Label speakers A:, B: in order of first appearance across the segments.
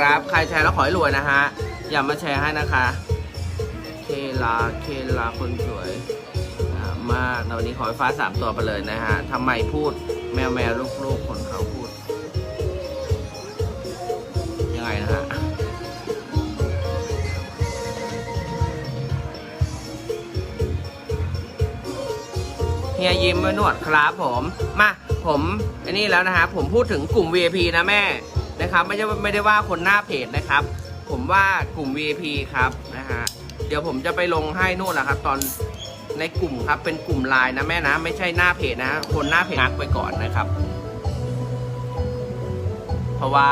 A: ครับ ใครแชร์แล้วขอให้รวยนะฮะ อย่ามาแชร์ให้นะคะ เคลา เคลาคนสวยอ่ามากนะวันนี้ขอให้ฟ้าสามตัวไปเลยนะฮะทำไมพูดแมวแมวลูกลูกคนเขาพูด ยังไงนะฮะเฮียยิ้มไว้หนวดครับผม มา ผมอันนี้แล้วนะฮะ ผมพูดถึงกลุ่ม VIP นะแม่ นะครับไม่ใช่ไม่ได้ว่าคนหน้าเพจนะครับ ผมว่ากลุ่ม VIP ครับนะฮะเดี๋ยวผมจะไปลงให้นู่นแหละครับ ตอนในกลุ่มครับเป็นกลุ่มไลน์นะแม่นะ ไม่ใช่หน้าเพจนะ คนหน้าเพจงักไปก่อนนะครับ เพราะว่า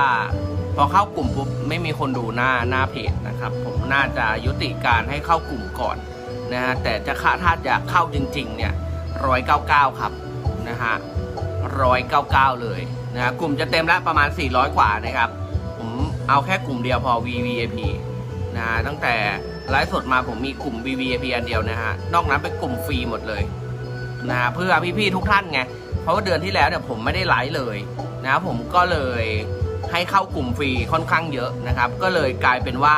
A: พอเข้ากลุ่มปุ๊บไม่มีคนดูหน้าหน้าเพจนะครับ ผมน่าจะยุติการให้เข้ากลุ่มก่อนนะฮะแต่จะค่าถ้าจะเข้าจริง ๆ เนี่ยร้อยเก้าเก้าครับนะฮะร้อยเก้าเก้าเลย นะฮะกลุ่มจะเต็มแล้วประมาณ 400 กว่านะครับ ผมเอาแค่กลุ่มเดียวพอ VVIP นะตั้งแต่ไลฟ์สดมาผมมีกลุ่ม VVIP อันเดียวนะฮะนอกนั้นเป็นกลุ่มฟรีหมดเลยนะฮะเพื่อพี่ๆทุกท่านไงเพราะว่าเดือนที่แล้วเนี่ยผมไม่ได้ไลฟ์เลยนะผมก็เลยให้เข้ากลุ่มฟรีค่อนข้างเยอะนะครับ ก็เลยกลายเป็นว่า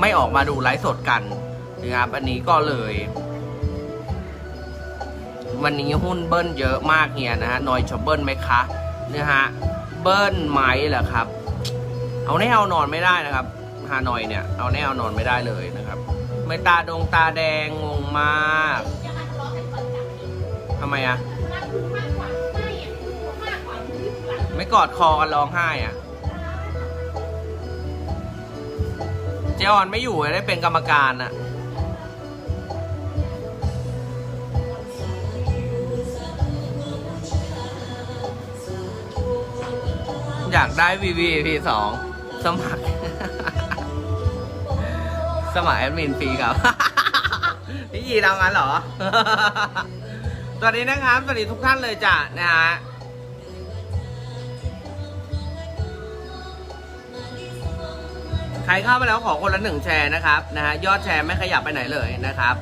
A: ไม่ออกมาดูไลฟ์สดกันนะครับอันนี้ก็เลย วันนี้หุ้นเบิ้ลเยอะมากเฮียนะฮะนอยชอบเบิ้ลไหมคะ นะฮะเบิ้ลไหมเหรอครับ เอาแน่เอานอนไม่ได้นะครับฮานอยเนี่ยเอาแน่เอานอนไม่ได้เลยนะครับ ไม่ตาดงตาแดงงงมากทำไมอะไม่กอดคอกันร้องไห้อะเจออนไม่อยู่ได้เป็นกรรมการอะ อยากได้ VVP สองสมัคร สมัครแอดมินฟรีครับ พี่ยีทำงั้นเหรอ สวัสดีนะครับ สวัสดีทุกท่านเลยจ้ะนะฮะใครเข้ามาแล้วขอคนละหนึ่งแชร์นะครับนะฮะยอดแชร์ไม่ขยับไปไหนเลยนะครับ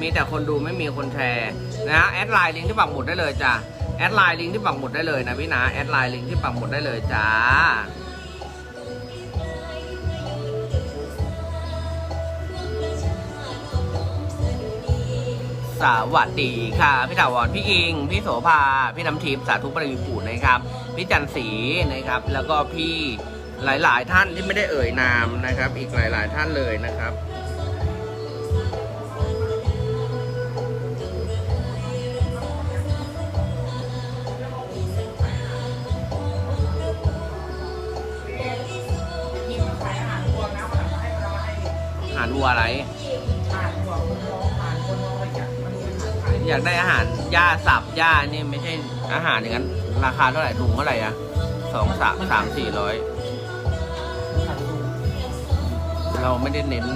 A: มีแต่คนดูไม่มีคนแชร์นะฮะแอดไลน์ลิงก์ที่ปักหมุดได้เลยจ้ะ แอดไลน์ลิงก์ที่ปักหมุดได้เลยนะพี่นะแอดไลน์ลิงก์ที่ปักหมุดได้เลยจ้าสวัสดีค่ะ พี่ถาวรพี่อิง พี่โสภา พี่น้ำทิพย์สาธุปริปูนะครับ พี่จันศรีนะครับ แล้วก็พี่หลาย ๆ ท่านที่ไม่ได้เอ่ยนามนะครับ อีกหลาย ๆ ท่านเลยนะครับ อาหารวัวอะไร อยากได้อาหารหญ้าสับหญ้านี่ไม่ใช่อาหารอย่างนั้น ราคาเท่าไหร่ถุงเท่าไหร่อะสองสามสามสี่ร้อยเราไม่ได้เน้น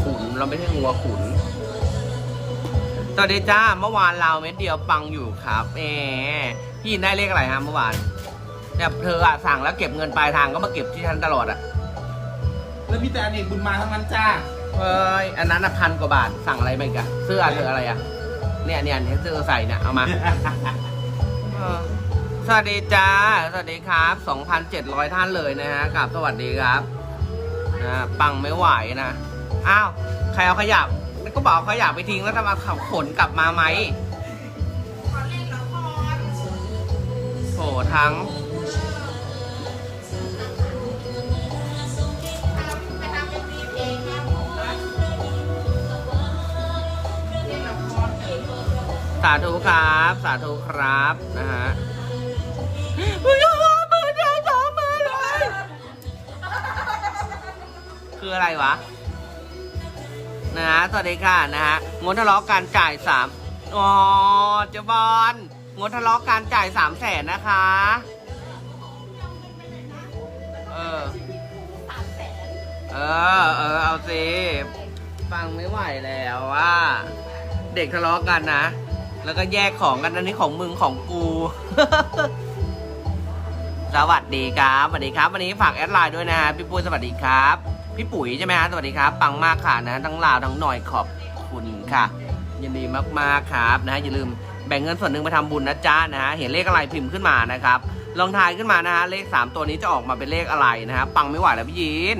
A: ขุนเราไม่ใช่งัวขุนสวัสดีจ้าเมื่อวานเราเม็ดเดียวปังอยู่ครับเอพี่ได้เลขอะไรฮะเมื่อวานเนี่ยเธออะสั่งแล้วเก็บเงินปลายทางก็มาเก็บที่ฉันตลอดอะ
B: แล้วมีแต่อเนกบุญมาทั้งนั้นจ้า
A: เอ้ยอันนั้นพันกว่าบาทสั่งอะไรไปกันเสื้อเธออะไรอะ เนี่ยเนี่ยเนี่ยเสื้อใส่เนี่ยเอามาเออสวัสดีจ้า สวัสดีครับ2,700 ท่านเลยนะฮะกับสวัสดีครับนะปังไม่ไหวนะอ้าวใครเอาขยะก็บอกเอาขยะไปทิ้งแล้วทำไมเขาขนกลับมาไหมโหทั้ง สาธุครับ สาธุครับนะฮะมือเดียวมือเดียวสองมือเลย คืออะไรวะ นะฮะสวัสดีค่ะนะฮะงดทะเลาะการจ่ายสามอ๋อเจบอลงดทะเลาะการจ่ายสามแสนนะคะ เออ เออ เออ เอาสิ ฟังไม่ไหวแล้วว่า เด็กทะเลาะกันนะ แล้วก็แยกของกันอันนี้ของมึงของกู สวัสดีครับสวัสดีครับวันนี้ฝากแอดไลน์ด้วยนะฮะพี่ปุ้ยสวัสดีครับ พี่ปุ๋ยใช่ไหมฮะสวัสดีครับปังมากค่ะนะทั้งลาวทั้งหน่อยขอบคุณค่ะยินดีมากๆครับนะฮะอย่าลืมแบ่งเงินส่วนหนึ่งไปทำบุญนะจ๊ะนะฮะเห็นเลขอะไรพิมพ์ขึ้นมานะครับลองทายขึ้นมานะฮะเลขสามตัวนี้จะออกมาเป็นเลขอะไรนะฮะปังไม่ไหวแล้วพี่ยิน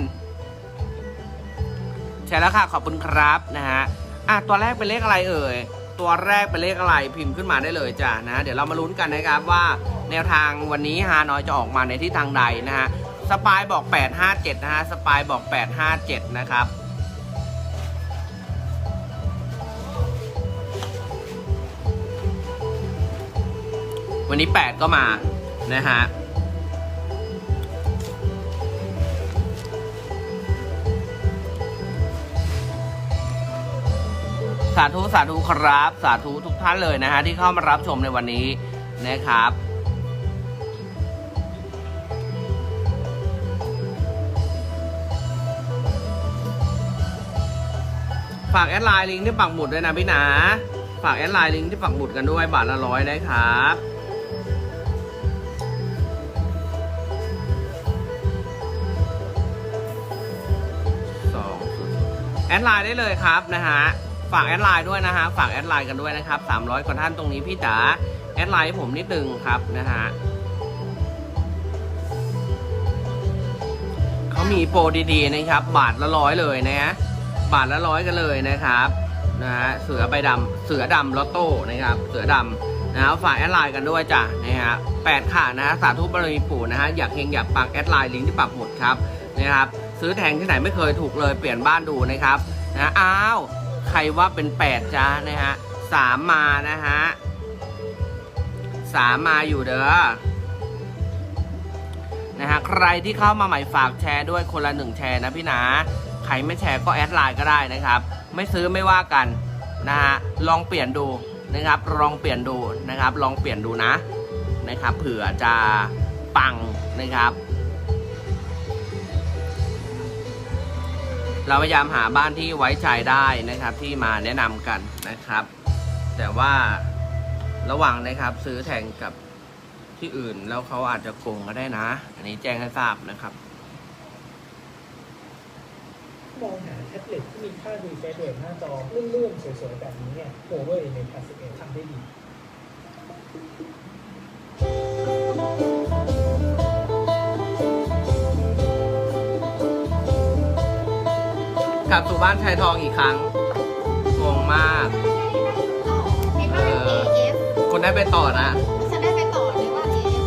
A: ใช่แล้วค่ะขอบคุณครับนะฮะอะตัวแรกเป็นเลขอะไรเอ่ย ตัวแรกเป็นเลขอะไรพิมพ์ขึ้นมาได้เลยจ้ะนะ เดี๋ยวเรามาลุ้นกันนะครับว่าแนวทางวันนี้ฮานอยจะออกมาในที่ทางใดนะฮะสปายบอก 857 นะฮะสปายบอก 857 นะครับวันนี้ 8 ก็มานะฮะาธุสาธุครับ สาธุทุกท่านเลยนะฮะที่เข้ามารับชมในวันนี้นะครับ ฝากแอดไลน์ลิงก์ที่ปักหมุดด้วยนะพี่หนาฝากแอดไลน์ลิงก์ที่ปักหมุดกันด้วยบาทละร้อยนะครับสองแอดไลน์ได้เลยครับนะฮะ ฝากแอดไลน์ด้วยนะฮะ ฝากแอดไลน์กันด้วยนะครับ 300กว่าท่านตรงนี้พี่จ๋าแอดไลน์ผมนิดนึงครับนะฮะเขามีโปรดีๆนะครับ บาทละร้อยเลยนะฮะบาทละร้อยกันเลยนะครับนะฮะเสือใบดำเสือดำลอตโต้นะครับ เสือดำนะฮะฝากแอดไลน์กันด้วยจ้ะนะฮะแปดขานะฮะสาธุบารมีปู่นะฮะอยากเฮงอยากปังแอดไลน์ลิงก์ที่ปักหมุดครับนะครับ ซื้อแทงที่ไหนไม่เคยถูกเลยเปลี่ยนบ้านดูนะครับนะอ้าว ใครว่าเป็นแปดจ้านะฮะสามมานะฮะสามมาอยู่เด้อนะฮะใครที่เข้ามาใหม่ฝากแชร์ด้วยคนละหนึ่งแชร์นะพี่นะใครไม่แชร์ก็แอดไลน์ก็ได้นะครับ ไม่ซื้อไม่ว่ากันนะฮะลองเปลี่ยนดูนะครับลองเปลี่ยนดูนะครับ ลองเปลี่ยนดูนะนะครับ เผื่อจะปังนะครับ เราพยายามหาบ้านที่ไว้ใจได้นะครับ ที่มาแนะนำกันนะครับ แต่ว่าระหว่างนะครับ ซื้อแทงกับที่อื่นแล้วเขาอาจจะโกงก็ได้นะ อันนี้แจ้งให้ทราบนะครับ
C: มองหาแท็บเล็ตที่มีค่า refresh rate หน้าจอเลื่อนๆสวยๆแบบนี้เนี่ย Huawei ใน p a s 11ทำได้ดี
A: กลับสู่บ้านชายทองอีกครั้ง งงมาก
D: ในบ้าน AF
A: คนได้ไปต่อนะ
D: ฉันได้ไปต่อเลยว่า AF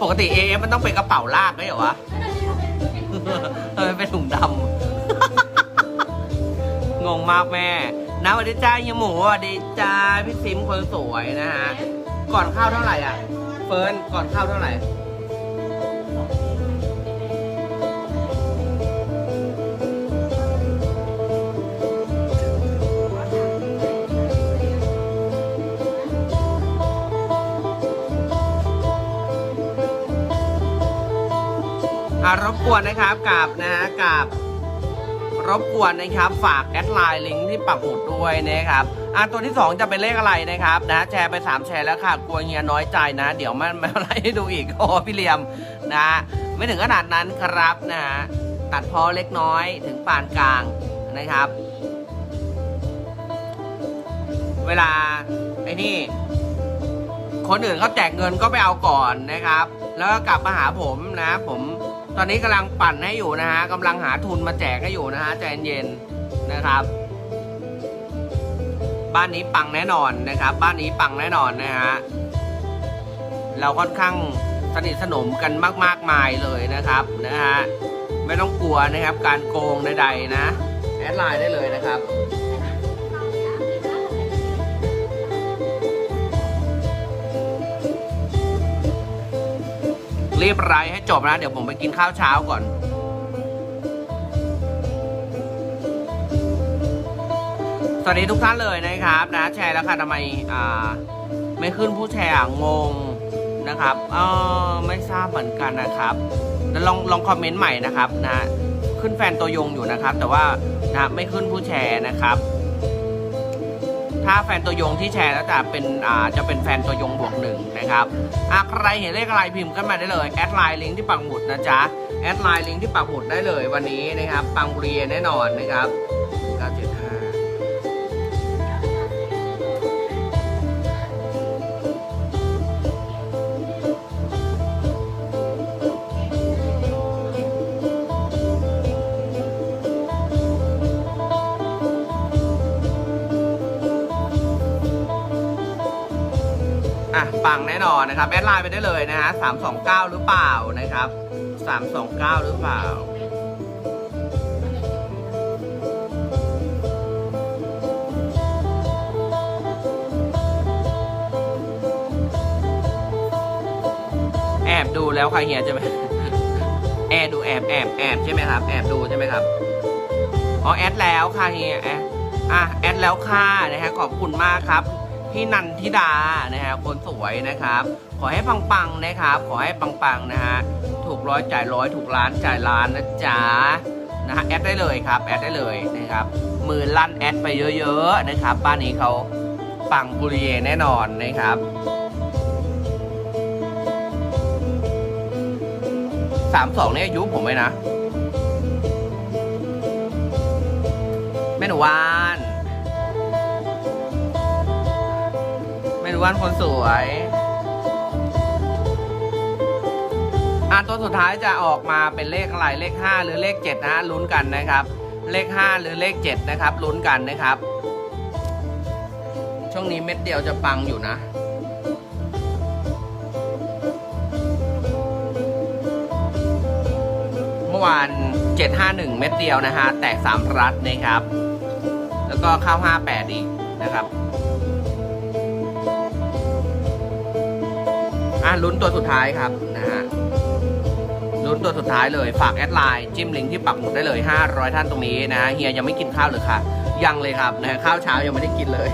A: ปกติ AF มันต้องเป็นกระเป๋าลากไม่เหรอวะ เออเป็นถุงดำ งงมากแม่นะสวัสดีจ้าเฮียหมูสวัสดีจ้าพี่ซิมคนสวยนะฮะ ก่อนเข้าเท่าไหร่อะ เฟิร์นก่อนเข้าเท่าไหร่ อ่ารบกวนนะครับกับนะฮะกับรบกวนนะครับฝากแอดไลน์ลิงก์ที่ปักหมุดด้วยนะครับอ่าตัวที่ 2 จะเป็นเลขอะไรนะครับนะแชร์ไป 3 แชร์แล้วค่ะกลัวเฮียน้อยใจนะ เดี๋ยวมันมาไล่ให้ดูอีกโอ้พี่เหลียมนะไม่ถึงขนาดนั้นครับนะฮะตัดพอเล็กน้อยถึงปานกลางนะครับ เวลาไอ้นี่ คนอื่นเขาแจกเงินก็ไปเอาก่อนนะครับ แล้วก็กลับมาหาผมนะ ผม ตอนนี้กำลังปั่นให้อยู่นะฮะกำลังหาทุนมาแจกให้อยู่นะฮะใจเย็นๆนะครับ บ้านนี้ปังแน่นอนนะครับ บ้านนี้ปังแน่นอนนะฮะเราค่อนข้างสนิทสนมกันมากๆมายเลยนะครับนะฮะไม่ต้องกลัวนะครับ การโกงใดๆนะ แอดไลน์ได้เลยนะครับ รีบไลฟ์ให้จบนะ เดี๋ยวผมไปกินข้าวเช้าก่อนสวัสดีทุกท่านเลยนะครับนะ แชร์แล้วค่ะทำไมอ่าไม่ขึ้นผู้แชร์งงนะครับเออไม่ทราบเหมือนกันนะครับแล้วลองลองคอมเมนต์ใหม่นะครับนะขึ้นแฟนตัวยงอยู่นะครับ แต่ว่านะไม่ขึ้นผู้แชร์นะครับ ถ้าแฟนตัวยงที่แชร์แล้วจะเป็นอ่าจะเป็นแฟนตัวยงบวกหนึ่งนะครับอะใครเห็นเลขอะไรพิมพ์ขึ้นมาได้เลยแอดไลน์ลิงก์ที่ปักหมุดนะจ๊ะแอดไลน์ลิงก์ที่ปักหมุดได้เลยวันนี้นะครับปังบุรีแน่นอนนะครับะปังแน่นอนนะครับแอดไลน์ไปได้เลยนะฮะสามสองเก้าหรือเปล่านะครับสามสองเก้าหรือเปล่าแอบดูแล้วค่ะเฮียใช่ไหมแอบดูแอบแอบแอบใช่ไหมครับ แอบดูใช่ไหมครับอ๋อแอดแล้วค่ะเฮียแอดอะแอดแล้วค่ะนะฮะขอบคุณมากครับ พี่นันทิดานะฮะคนสวยนะครับ ขอให้ปังๆนะครับ ขอให้ปังๆนะฮะถูกร้อยจ่ายร้อยถูกล้านจ่ายล้านนะจ๊ะนะฮะแอดได้เลยครับแอดได้เลยนะครับมือลั่นแอดไปเยอะๆนะครับบ้านนี้เขาปังปุริเยแน่นอนนะครับสามสองเนี่ยอายุผมไหมนะแม่หนูว่า วานคนสวย อะตัวสุดท้ายจะออกมาเป็นเลขอะไรเลข 5 หรือเลข 7นะลุ้นกันนะครับ เลข 5 หรือเลข 7 นะครับลุ้นกันนะครับ ช่วงนี้เม็ดเดียวจะปังอยู่นะเมื่อวาน751 เม็ดเดียวนะฮะ แตก 3 รัดนะครับ แล้วก็ข้าว 58 อีกนะครับ อะลุ้นตัวสุดท้ายครับนะฮะลุ้นตัวสุดท้ายเลยฝากแอดไลน์จิ้มลิงก์ที่ปักหมุดได้เลย 500 ท่านตรงนี้นะฮะเฮียยังไม่กินข้าวเลยค่ะยังเลยครับนะฮะข้าวเช้ายังไม่ได้กินเลย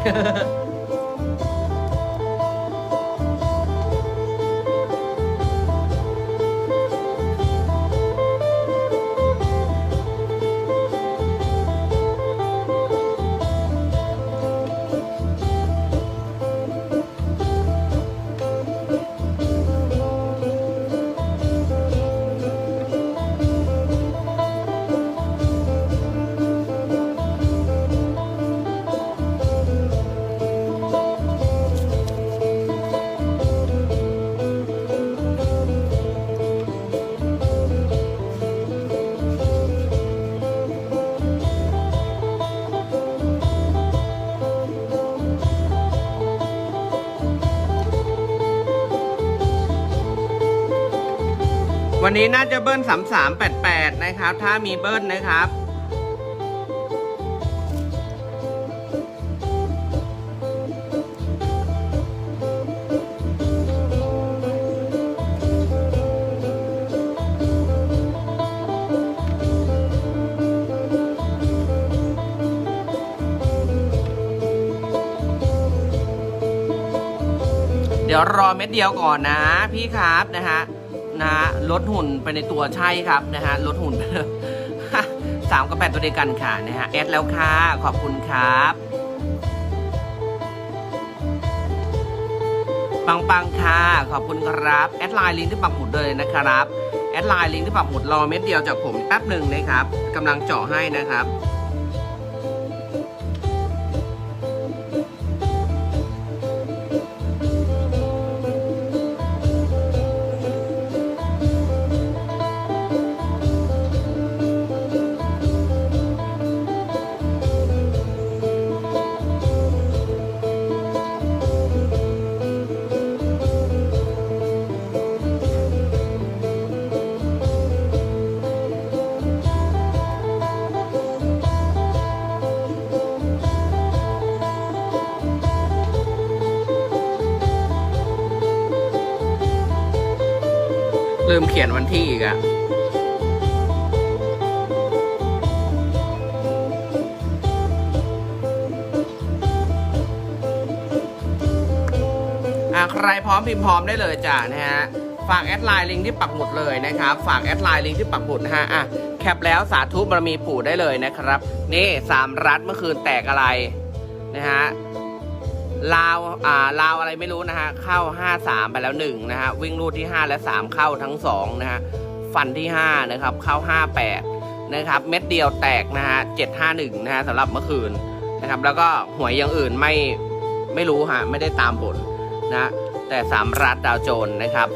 A: วันนี้น่าจะเบิ้ล3388นะครับ ถ้ามีเบิ้ลนะครับ เดี๋ยวรอเม็ดเดียวก่อนนะ พี่ครับนะฮะ นะฮะลดหุ่นไปในตัวใช่ครับนะฮะลดหุ่นสามกับแปดตัวเดียวกันค่ะนะฮะแอดแล้วค่ะ ขอบคุณครับปังปังค่ะขอบคุณครับแอดไลน์ลิงก์ที่ปักหมุดเลยนะครับแอดไลน์ลิงก์ที่ปักหมุดรอเม็ดเดียวจากผมแป๊บหนึ่งนะครับกำลังเจาะให้นะครับ ขียนวันที่อีกอะอะใครพร้อมพิมพ์พร้อมได้เลยจ้ะนะฮะฝากแอดไลน์ลิงก์ที่ปักหมุดเลยนะครับ ฝากแอดไลน์ลิงก์ที่ปักหมุดนะฮะอะแคปแล้วสาธุบารมีปู่ได้เลยนะครับ นี่สามรัฐเมื่อคืนแตกอะไรนะฮะ ลาวอ่าลาวอะไรไม่รู้นะฮะเข้า 5-3 ไปแล้ว1นะฮะวิ่งรูดที่ 5 และ 3 เข้าทั้ง2นะฮะฟันที่ 5 นะครับ เข้า 58 นะครับ เม็ดเดียวแตกนะฮะ751 นะฮะสำหรับเมื่อคืนนะครับแล้วก็หวยอย่างอื่นไม่ไม่รู้ฮะไม่ได้ตามผลนะแต่สามรัฐดาวโจนนะครับ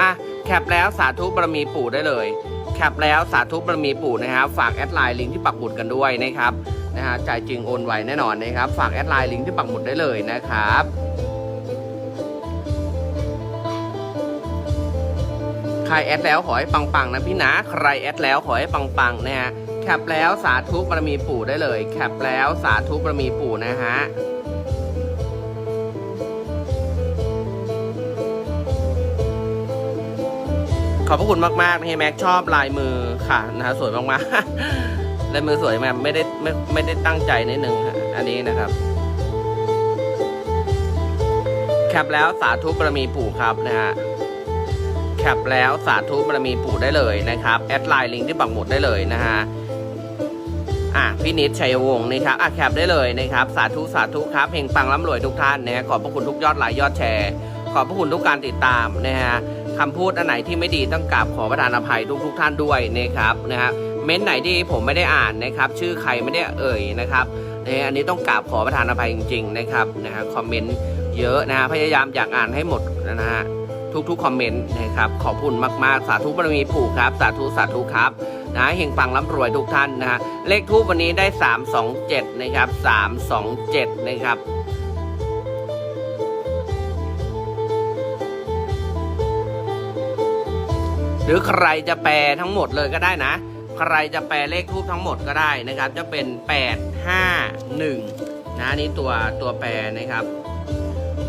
A: อะแคปแล้วสาธุบารมีปู่ได้เลยแคปแล้วสาธุบารมีปู่นะครับฝากแอดไลน์ลิงก์ที่ปักหมุดกันด้วยนะครับ นะฮะจ่ายจริงโอนไวแน่นอนนะครับ ฝากแอดไลน์ลิงก์ที่ปักหมุดได้เลยนะครับใครแอดแล้วขอให้ปังๆนะพี่นะใครแอดแล้วขอให้ปังๆนะฮะแคปแล้วสาธุบารมีปู่ได้เลยแคปแล้วสาธุบารมีปู่นะฮะขอบพระคุณมากๆนะเฮแม็กชอบลายมือค่ะนะฮะสวยมากๆ ลายมือสวยมากไม่ได้ไม่ไม่ได้ตั้งใจนิดนึงอันนี้นะครับ แคปแล้วสาธุบารมีปู่ครับนะฮะแคปแล้วสาธุบารมีปู่ได้เลยนะครับแอดไลน์ลิงก์ที่ปักหมุดได้เลยนะฮะอะพี่นิดชัยวงศ์นะครับอะแคปได้เลยนะครับ สาธุสาธุครับเฮงปังร่ำรวยทุกท่านนะฮะขอบพระคุณทุกยอดไลค์ยอดแชร์ ขอบพระคุณทุกการติดตามนะฮะคำพูดอันไหนที่ไม่ดีต้องกราบขอประทานอภัยทุกทุกท่านด้วยนะครับนะฮะ เม้นต์ไหนที่ผมไม่ได้อ่านนะครับ ชื่อใครไม่ได้เอ่ยนะครับนะอันนี้ต้องกราบขอประทานอภัยจริง ๆ นะครับนะฮะคอมเมนต์เยอะนะฮะพยายามอยากอ่านให้หมดนะฮะทุกๆคอมเมนต์นะครับขอบคุณมากๆ สาธุบารมีปู่ครับ สาธุสาธุครับนะเฮงปังร่ำรวยทุกท่านนะฮะเลขทูปวันนี้ได้ 327 นะครับ 327 นะครับหรือใครจะแปลทั้งหมดเลยก็ได้นะ ใครจะแปลเลขทูบทั้งหมดก็ได้นะครับ จะเป็น 851 นะนี่ตัวตัวแปรนะครับ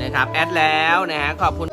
A: นะครับ แอดแล้วนะฮะขอบคุณ